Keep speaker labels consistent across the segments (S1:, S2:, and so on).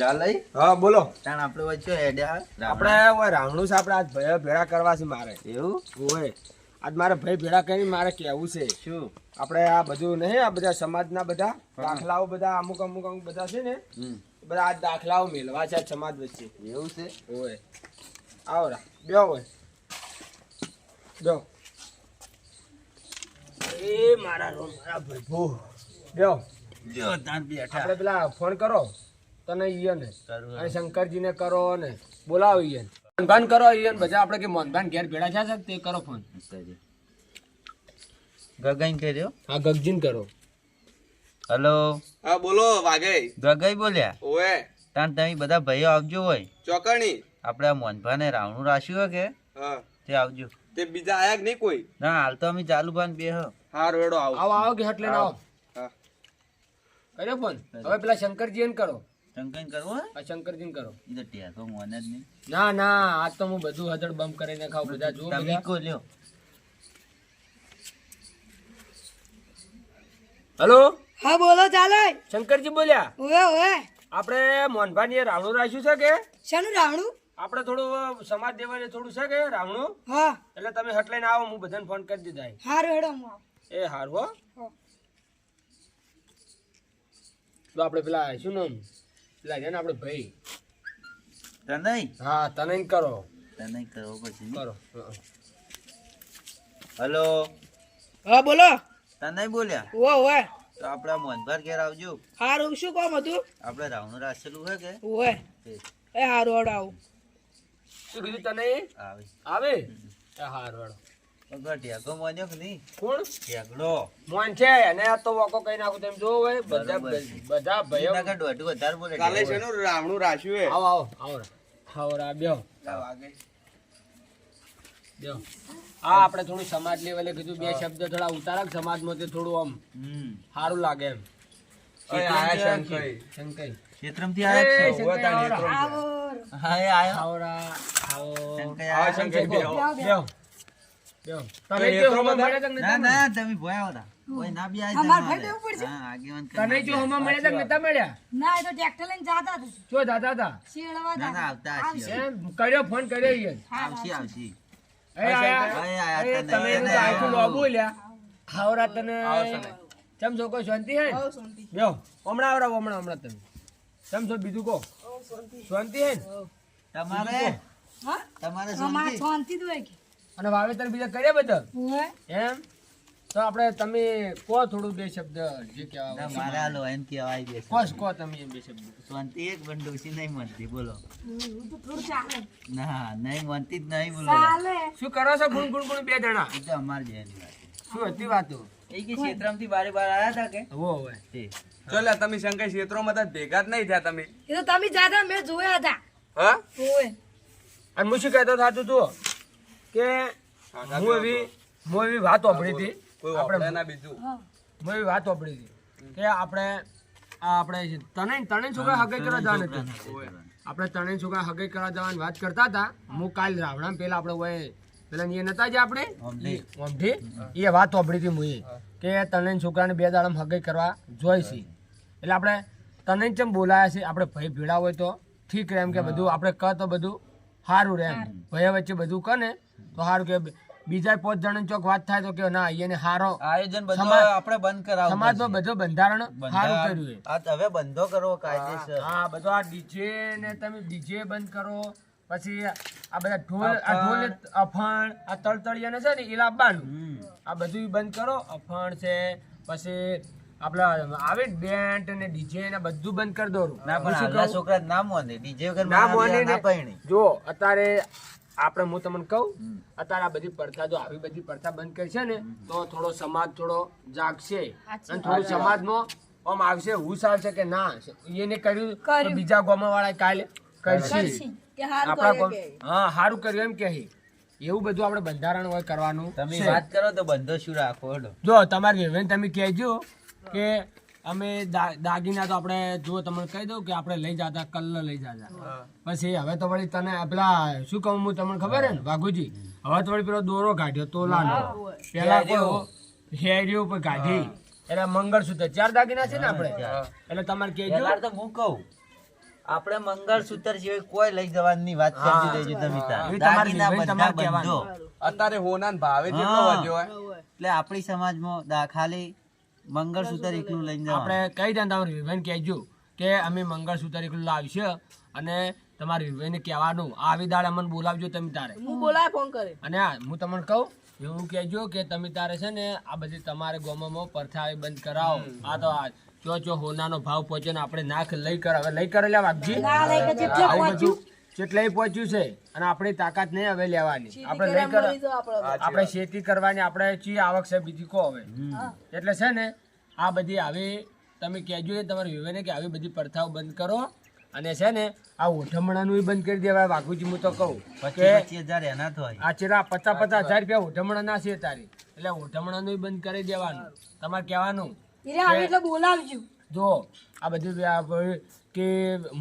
S1: ચાલે
S2: હા બોલો.
S1: તાણ આપણે વચ્ચે હેડ્યા
S2: આપણે ઓય રાવણું છે આપણે આજ ભય ભેળા કરવા છે મારે.
S1: એવું?
S2: ઓય. આજ મારે ભાઈ ભેળા કરી મારે કેવું છે.
S1: શું?
S2: આપણે આ બધું નહીં આ બધા સમાજના બધા દાખલાઓ બધા અમુક અમુક અમુક બધા છે ને બધા આ દાખલાઓ મેળવા છે સમાજ વચ્ચે.
S1: એવું છે?
S2: ઓય. આવો રા. બેહો ઓય. બેહો. એ મારા રો મારા ભાઈ. બે
S1: જો તાર બેઠા
S2: આપણે પેલા ફોન કરો. તને ઈયન
S1: કરું
S2: અને શંકરજીને કરો ને બોલાવો ઈયન મોહનભાન કરો ઈયન બધા આપણે કે મોહનભાન ઘેર ભેડા છે તે કરો ફોન.
S1: ગગાઈ કર્યો
S2: હા ગગજીન કરો.
S1: હેલો.
S3: હા બોલો વાઘે.
S1: ગગઈ બોલ્યા?
S3: ઓએ
S1: તાન તમે બધા ભાઈઓ આવજો હોય.
S3: ચોકણી.
S1: આપણે આ મોહનભાને રાવણું રાખ્યું હોય કે?
S3: હા.
S1: તે આવજો.
S3: તે બીજા આયા કે નહીં કોઈ?
S1: ના હાલ તો અમે ચાલુ ભાન બે હ.
S3: હા રોડો આવો.
S2: આવો આવો કે હટલે ના આવો?
S3: હા.
S2: કર્યો ફોન? હવે પેલા શંકરજીને કરો.
S1: ટંકન કરવો
S2: આ શંકરજીને કરો.
S1: એ તો ટેકો મોને જ નહીં.
S2: ના ના આજ તો હું બધું હદડ બમ કરીને ખાવ બધા જુઓ
S1: તમે કો લ્યો.
S2: હલો?
S4: હા બોલો ચાલે.
S2: શંકરજી બોલ્યા.
S4: ઓવે ઓવે.
S2: આપણે મોહનભાઈ રાવણું રાખ્યું છે કે?
S4: શાનું રાવણું?
S2: આપણે થોડું સમાજ દેવાને થોડું છે કે રાવણું?
S4: હા.
S2: એટલે તમે હટ લઈને આવો હું બધાને ફોન કરી દીધા
S4: હારું હેડો હું
S2: એ હારું હો. તો આપણે પેલા શું નામ? છે ને આપણે ભાઈ.
S1: તને
S2: હા તને કરો.
S1: તને કરો પછી
S2: કરો હા.
S1: હલો?
S4: હા બોલો.
S1: તને બોલ્યા?
S4: ઓ ઓવે
S1: તો આપણા મોહનભાર ઘેર આવજો.
S4: હારું શું કામ હતું?
S1: આપણે રાવણ રાખેલું હોય કે?
S4: ઓવે એ. હારું આવ આવું.
S2: શું કીધું તને
S1: આવે.
S2: આવે? એ હારું. હારું
S1: મોન્યો કે નહીં?
S2: કોણ?
S1: ટેકડો
S2: મોન છે અને આ તો વોકો કઈ નાખું તેમ જોવો હોય બધા બધા ભાઈઓ
S1: એના કરતાં વધારે બોલે
S3: કાલે છે રાવણું રાખ્યું હે
S2: આવો આવો આવો આવો રા બેહો.
S3: વાઘે
S2: બેહો. હા આપણે થોડું સમાજ લેવલે કીધું બે શબ્દ થોડા ઉતારક સમાજમાં તે થોડું આમ સારું લાગે એમ.
S3: આયા
S2: આવો
S4: આવો.
S2: ચમ છો કોઈ શાંતિ હે?
S4: આવો
S2: હમણાં આવડાવો હમણાં હમણાં તમે ચમ છો બીજું કહો. શાંતિ. હે
S1: તમારે? તમારે શાંતિ?
S4: જ હોય
S2: અને વાવેતર બીજા કર્યા બધા? એમ? તો આપણે તમે કહો થોડું બે શબ્દ જે કહેવા.
S1: એમ કહેવાય બે
S2: કહો કહો તમે એમ બે શબ્દ.
S1: શાંતિ એક પણ ડોસી નહીં મનતી બોલો.
S4: એવું તો થોડું ચાલે.
S1: ના નહીં મનતી જ નહીં બોલો.
S2: શું કરો છો ગુણ ગુણ ગુણ બે જણા?
S1: એ તો અમારી જેની વાત
S2: શું હતી વાતો?
S1: એ કે ક્ષેત્રમથી બારે બાર આવ્યા હતા કે?
S2: હો હવે
S3: ચલા તમે શંકર ક્ષેત્રોમાં તો ભેગા જ નહીં થયા તમે.
S4: એ તો તમે જાતા મેં જોયા હતા.
S3: હા?
S4: ઓવે
S2: અને હું શું કહેતો થતું તું. કે હું એવી હું એવી વાત વાપરી હતી. આપણે
S3: બીજું.
S4: હું.
S2: એવી વાત વાપરી હતી કે આપણે આ આપણે તને તને છોકરા હગાઈ કરવા જવાનું હતું. આપણે ત્રણેય છોકરા હગાઈ કરવા જવાની વાત કરતા હતા. હું કાલ રાવણા પેલા આપણે હોય પેલા એ નતા જે આપણે? ઓમઠી એ વાત વાપરી હતી મુએ કે ત્રણેય છોકરાને બે દાડમ હગાઈ કરવા જોઈ છે. એટલે આપણે ત્રણેય ચમ બોલાયા છે આપણે ભાઈ ભેળા હોય તો ઠીક રહે એમ કે બધું. આપણે કહ તો બધું સારું રહે એમ. ભાઈ વચ્ચે બધું કહે ને તો સારું કે બીજા પાંચ જણા ચોક વાત થાય તો કે ના એને હારો
S1: આયોજન બધું આપણે બંધ કરાવવું
S2: સમાજમાં. બધું બંધારણ સારું કર્યું છે.
S1: આ હવે બંધો કરો કાયદેસર.
S2: હા બધો આ ડીજે ને તમે ડીજે બંધ કરો પછી આ બધા ઢોલ આ ઢોલ અફણ આ તળતળિયા ને છે ને એ લાવવાનું આ બધું બંધ કરો અફણ છે પછી આપડા આવે બેન્ટ ને ડીજે ને બધું બંધ કરી દો.
S1: ના પણ છોકરા ના મોને ડીજે વગર
S2: ના મોને ના જો અત્યારે આપણે હું તમને કહું અત્યારે આ બધી પ્રથા જો આવી બધી પ્રથા બંધ કરશે ને તો થોડો સમાજ થોડો જાગશે. અને થોડું સમાજમાં આમ આવશે હુશ આવશે કે ના એને કર્યું બીજા ગોમા વાળા કાલે કરશે.
S4: કરશી. કે હારું
S2: આપણા હા સારું કર્યું એમ કહે. એવું બધું આપણે બંધારણ હોય કરવાનું
S1: તમે વાત કરો તો બંધો શું રાખો
S2: જો તમારી વેવેન તમે કહેજો કે અમે દાગીના તો આપણે જો તમને કહી દઉં કે આપણે લઈ જતા કલ્લ લઈ જતા. પછી હવે તો વળી તને પેલા શું કહું હું તમને ખબર હે ને વાઘુજી? હવે તો વળી પેલો દોરો કાઢ્યો તોલાનો. પેલા કોઈ હેરિયો પર કાઢી. એટલે મંગળસૂત્ર. ચાર દાગીના છે ને આપણે? એટલે તમારે
S1: પહેલા તો હું કહું આપણે મંગળસૂત્ર જેવી કોઈ લઈ જવાની વાત કરી દેજો તમે તાર.
S2: એ તમારી
S1: દાગીના બધા. બંધો.
S3: અત્યારે હોના ભાવે કેટલો. વધ્યો હોય.
S1: એટલે આપણી સમાજમાં દા- ખાલી મંગળસૂત્ર એકલું લઈને જવાનું.
S2: આપણે કહી દે તમારે વિભાઈને કહેજો કે અમે મંગળસૂત્ર એકલું લાવીશું અને તમારે વિભાઈને કહેવાનું. આવી દાડે અમને બોલાવજો તમે તારે.
S4: હું બોલાય ફોન કરે.
S2: અને હા હું તમને કહું એવું કહેજો કે તમે તારે છે ને આ બધી તમારે ગોમામાં પરથાવી બંધ કરાવો. આ તો આ ચો ચો હોનાનો ભાવ પહોંચે ને આપણે નાખ લઈ કર હવે લઈ કરે લે વાગજી
S4: ના લઈ કે જેટલે
S2: આવું બધું જેટલાય પહોંચ્યું છે અને આપણી તાકાત નહીં હવે લેવાની. આપણે નહીં કર
S4: આપણે
S2: ખેતી કરવાની આપણે ચી આવક છે બીજી કો હવે. એટલે છે ને આ બધી આવી તમે કહેજો એ તમારે વિવેને કે આવી બધી પ્રથાઓ બંધ કરો. અને છે ને આ ઓઠમણાનું બંધ કરી દેવાય વાઘુજી હું તો કહું. કે
S1: હજાર એના તો
S2: આ ચેલા પચાસ પચાસ હજાર રૂપિયા ઓઠમણા ના છે તારી. એટલે ઓઠમણાનું બંધ કરી દેવાનું. તમારે કહેવાનું
S4: એટલે બોલાવજો.
S2: જો આ બધું કે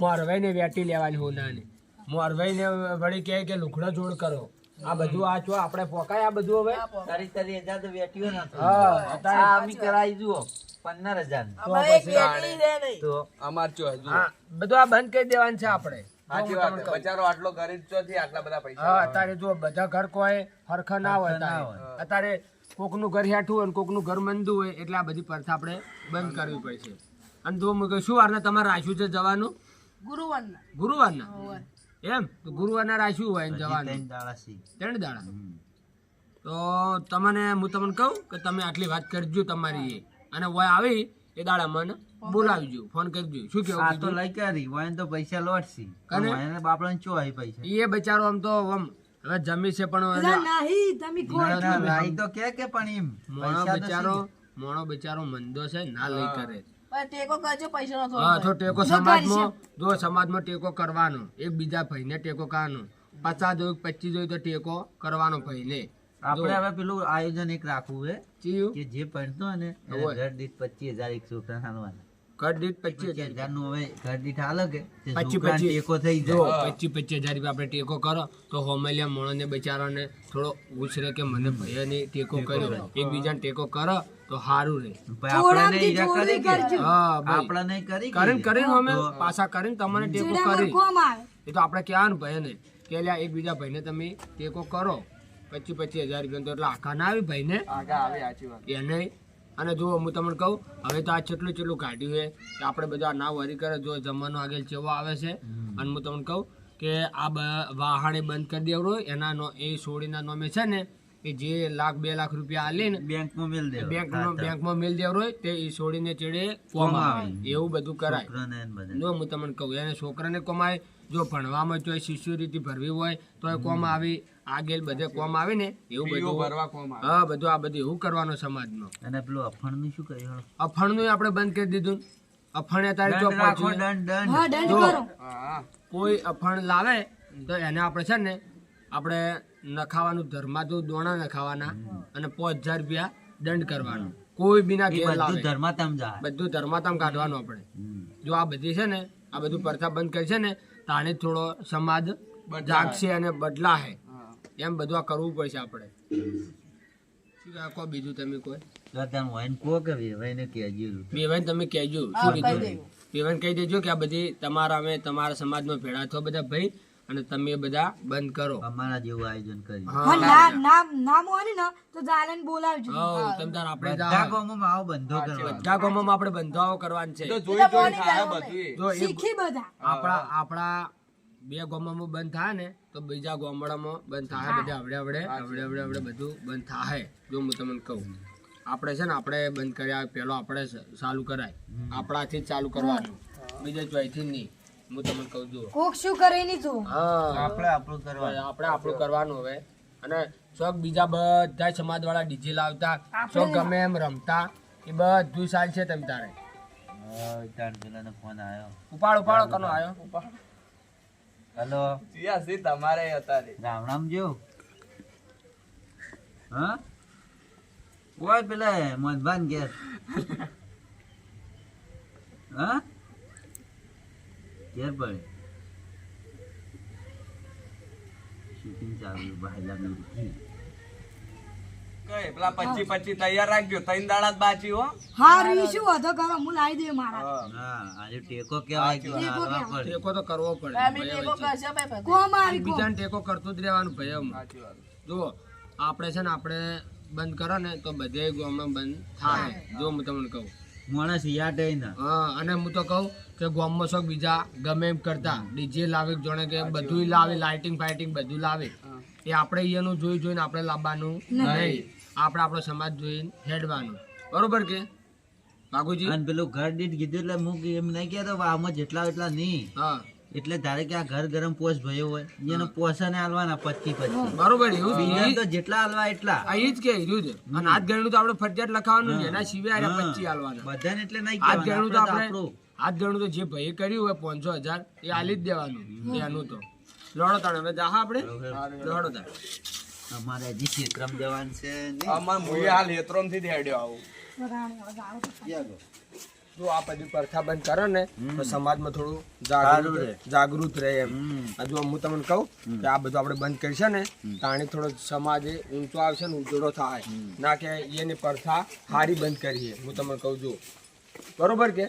S2: મોરવાઈને વેટી લેવાની હોનાને. મોરવાઈને વળી કહે કે લુખડો જોડ કરો. આ બધું આ જો આપણે પોકાય આ બધું હવે?
S1: તારી તારી હજાર તો વેટ્યો ના થાય.
S2: હા અત્યારે.
S1: અમે કરાવી જુઓ પંદર હજાર તો
S3: અમાર ચો
S2: બધું આ બંધ કરી દેવાનું છે આપણે.
S3: સાચી વાત છે. બચારો આટલો ગરીબ ચોથી આટલા બધા પૈસા
S2: હા અત્યારે જો બધા ઘર કોઈ હરખા ના હોય અત્યારે કોકનું ઘર હેઠું હોય ને કોકનું ઘર મંદું હોય એટલે આ બધી પ્રથા આપણે બંધ કરવી પડશે. અને તો શું વારના તમારે રાખ્યું છે જવાનું?
S4: ગુરુવારના.
S2: ગુરુવારના? એમ તો ગુરુવારના રાખ્યું હોય જવાનું.
S1: ત્રણ દાડા.
S2: તો તમને હું તમને કહું કે તમે આટલી વાત કરજો તમારી. અને વય આવી એ દાડા મને બોલાવજો ફોન કરજો. શું કેવું
S1: આ તો? લઈ કરી. વય તો પૈસા લોટસી અને? બાપડાને ચો આવી પૈસા?
S2: એ બચારો આમ તો આમ હવે જમી છે પણ
S4: નહીં તમે કોઈ
S1: તો કે કે પણ એમ.
S2: મોણો
S1: પૈસા
S2: બચારો મોણો બચારો મંદો છે ના લઈ કરે.
S4: ટેકો કરજો પૈસા નો
S2: હા તો ટેકો સમાજમાં જો સમાજમાં ટેકો કરવાનો એક ભાઈને ટેકો કરવાનો. પચાસ જોયું પચીસ જોયું તો ટેકો કરવાનો ભાઈને.
S1: આપણે હવે પેલું આયોજન એક રાખવું કે જે ને ઘર દીઠ પચીસ હજાર એક છોકરા હાલવાના.
S2: કર દીઠ પચીસ
S1: પચીસ
S2: હજાર.
S1: હજારનું હવે ઘર દીઠ હાલે કે
S2: પચીસ પચીસ.
S1: ટેકો થઈ જાય.
S2: પચીસ પચીસ હજાર રૂપિયા આપણે ટેકો કરો તો હોમેલિયા મોણોને બચારાને થોડો ઉછરે કે મને ભાઈ ટેકો કર્યો. એકબીજાને ટેકો કરો. તો સારું રહે
S1: ભાઈ આપણે ઈજા કરી કે?
S2: હા ભાઈ.
S1: આપણે નહીં કરી
S2: કરીને કરીને અમે પાછા કરીને તમને ટેકો કરી. એ તો આપણે કહેવાનું ભાઈને? કે લ્યા એકબીજા ભાઈને તમે ટેકો કરો. પચીસ પચીસ હજાર રૂપિયા તો એટલે આખા ના આવી ભાઈને. એને અને જો હું તમને કહું હવે તો આ છેટલું છેટલું કાઢ્યું છે કે આપણે બધા ના વરી કરે. જો જમવાનો આગળ ચેવો આવે છે. અને હું તમને કહું કે આ બ- વાહણે બંધ કરી દેવડો એના નો એ સોડીના નોમે છે ને એ જે લાખ બે લાખ રૂપિયા આલે ને
S1: બેંકમાં મેલ દે
S2: બેંકનો બેંકમાં મેલ દેવડો હોય તે એ છોડીને ચડે કોમ
S1: કોમ
S2: આવે. એવું બધું કરાય. જો હું તમને કહું એને છોકરાને કમાય જો ભણવામાં જો શિષ્યવૃત્તિ ભરવી હોય તો એ કોમ આવી. આગેલ બધે કોમ આવે ને એવું બધું.
S3: ભરવા કોમ આવે.
S2: હા બધું આ બધું એવું કરવાનું સમાજમાં.
S1: અને પેલું અફણનું શું કર્યું
S2: અફણનું આપણે બંધ કરી દીધું. અફણ અત્યારે જો કોઈ અફણ લાવે તો એને આપણે છે ને આપણે નખાવાનું ધર્માતું દોણા નખાવાના અને પાંચ હજાર રૂપિયા દંડ કરવાનો. કોઈ બીના ઘેર
S1: બધું
S2: લાવે.
S1: ધર્માતમ જાય.
S2: બધું ધર્માતમ કાઢવાનું આપણે. જો આ બધી છે ને આ બધું પ્રથા બંધ કરી છે ને તાણે થોડો સમાજ. જાગશે અને બદલાશે એમ બધું આ કરવું પડશે આપણે. શું કહે, બીજું તમે કોઈ?
S1: તો કે.
S2: બેવાન તમે કહેજો. શું કીધું? બેવાન કહી દેજો કે આ બધી તમારા અમે તમારા સમાજમાં ભેળા થો બધા ભાઈ. અને તમે બધા બંધ કરો.
S1: અમારા જેવું આયોજન કરી.
S2: હા
S4: હા નામ નામ હોય ને તો જાને બોલાવજો.
S2: હઉ, તમ તાર આપણે
S1: બધા
S2: જા-
S1: ગામોમાં આવો બંધો કરવા
S2: બધા ગામોમાં આપણે બંધાવો કરવાનું છે.
S3: તો જોઈ જોઈ થાય બધું
S4: શીખી બધા.
S2: આપણા આપણા બે ગામોમાં બંધ થાય ને તો બીજા ગામડામાં બંધ થાય. બધા આવડે આવડે આવડે આવડે આવડે બધું બંધ થાય. જો હું તમને કહું. આપણે છે ને આપણે બંધ કર્યા પેલો આપણે ચાલુ કરાય. આપણાથી જ ચાલુ કરવાનું. બીજે ચોઈથી નહીં. હું તમને કહું છું.
S4: કોક શું કરે નહીં જો
S2: હા.
S1: આપણે આપણું કરવાનું.
S2: આપણે આપણું કરવાનું હવે. અને શોખ બીજા બધા સમાજ વાળા ડીજે લાવતા શોખ ગમે એમ રમતા એ બધું સાલ છે તેમ તારે.
S1: ફોન આવ્યો.
S2: ઉપાડ ઉપાડો કનો આવ્યો?
S1: હલો.
S3: જીયા સી તમારે અત્યારે.
S1: રામ રામ જો હા? ઓય પેલા મોહનભાન ગેસ હા? ઘેર પડે. શૂટિંગ ચાલુ ભાઈલા
S3: કઈ પેલા પચી પચી તૈયાર રાખજો. ત્રણ દાડા જ બાચી હો.
S4: હા રી વધો કરો? હું લાવી દે મારા.
S1: હા. આજે ટેકો કેવાય કે
S4: ટેકો
S1: કરવો પડે.
S2: ટેકો તો કરવો પડે.
S4: મારી આવી કોમ
S2: બીજાને ટેકો કરતો જ રહેવાનું ભાઈ એમ. જો આપણે છે ને આપણે બંધ કરો ને તો બધે ગામમાં બંધ થાય. જો હું તમને કહું.
S1: માણસ યાદ ના.
S2: હા અને હું તો કહું કે ગામમાં શોખ બીજા ગમે એમ કરતા. ડીજે લાવે જોણે કે બધું લાવે લાઇટિંગ ફાઇટિંગ બધું લાવે. એ આપણે અહીંયાનું જોઈ જોઈને આપણે લાવવાનું નહીં. આપણે આપણો સમાજ જોઈને હેડવાનું. બરોબર કે? બાગુજી
S1: અને પેલું ઘર દીઠ કીધું એટલે હું એમ નહીં કહેતો આમાં જેટલા એટલા નહીં.
S2: હા.
S1: એટલે ધારે કે આ ઘર ગરમ પોસ ભયો હોય. એને પોસાને હાલવાના પચી પછી
S2: બરોબર એવું
S1: બીજા તો જેટલા હાલવા એટલા.
S2: અહીં જ કે રહ્યું છે અને હાથ ગણનું તો આપણે ફરજિયાત લખાવાનું છે. એના સિવાય પચી હાલવાના.
S1: બધાને એટલે નહીં
S2: હાથ ગણનું તો આપણું હાથ ધણું તો જે ભાઈ કર્યું હોય પાંચસો હજાર એ આલી જ દેવાનું એનું તો. લડો તાણ હવે જાહા આપણે? લડો તાણ.
S1: અમારે હજી ક્ષેત્રમ જવાનું છે
S3: અમાર મુએ હાલ હેત્રોમથી હેડ્યો આવું.
S2: જો આ બધી પ્રથા બંધ કરે ને તો સમાજમાં થોડું
S1: રહે.
S2: જાગૃત રહે એમ.
S1: હમ.
S2: હું તમને કહું કે આ બધું આપણે બંધ કરશે ને તાણી થોડો સમાજ એ ઊંચો આવશે ને ઉજળો થાય. ના કે એની પ્રથા હારી બંધ કરીએ. હું તમને કહું છું બરોબર કે?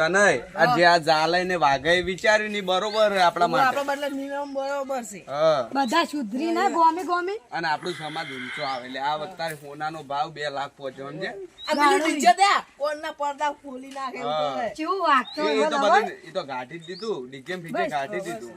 S3: તને આ જે આ જાલય ને વાઘે વિચાર્યું ની બરોબર આપણા માટે. હા.
S4: બધા સુધરી ના ગોમે ગોમે.
S3: અને આપણું સમાજ ઊંચો આવે એટલે આ વખતે સોનાનો ભાવ બે લાખ પહોંચ્યો સમજે
S4: કેવું વાગતો
S3: એ તો બધું એ તો જ દીધું. ડીકેમ ફીકે ગાંઠી દીધું.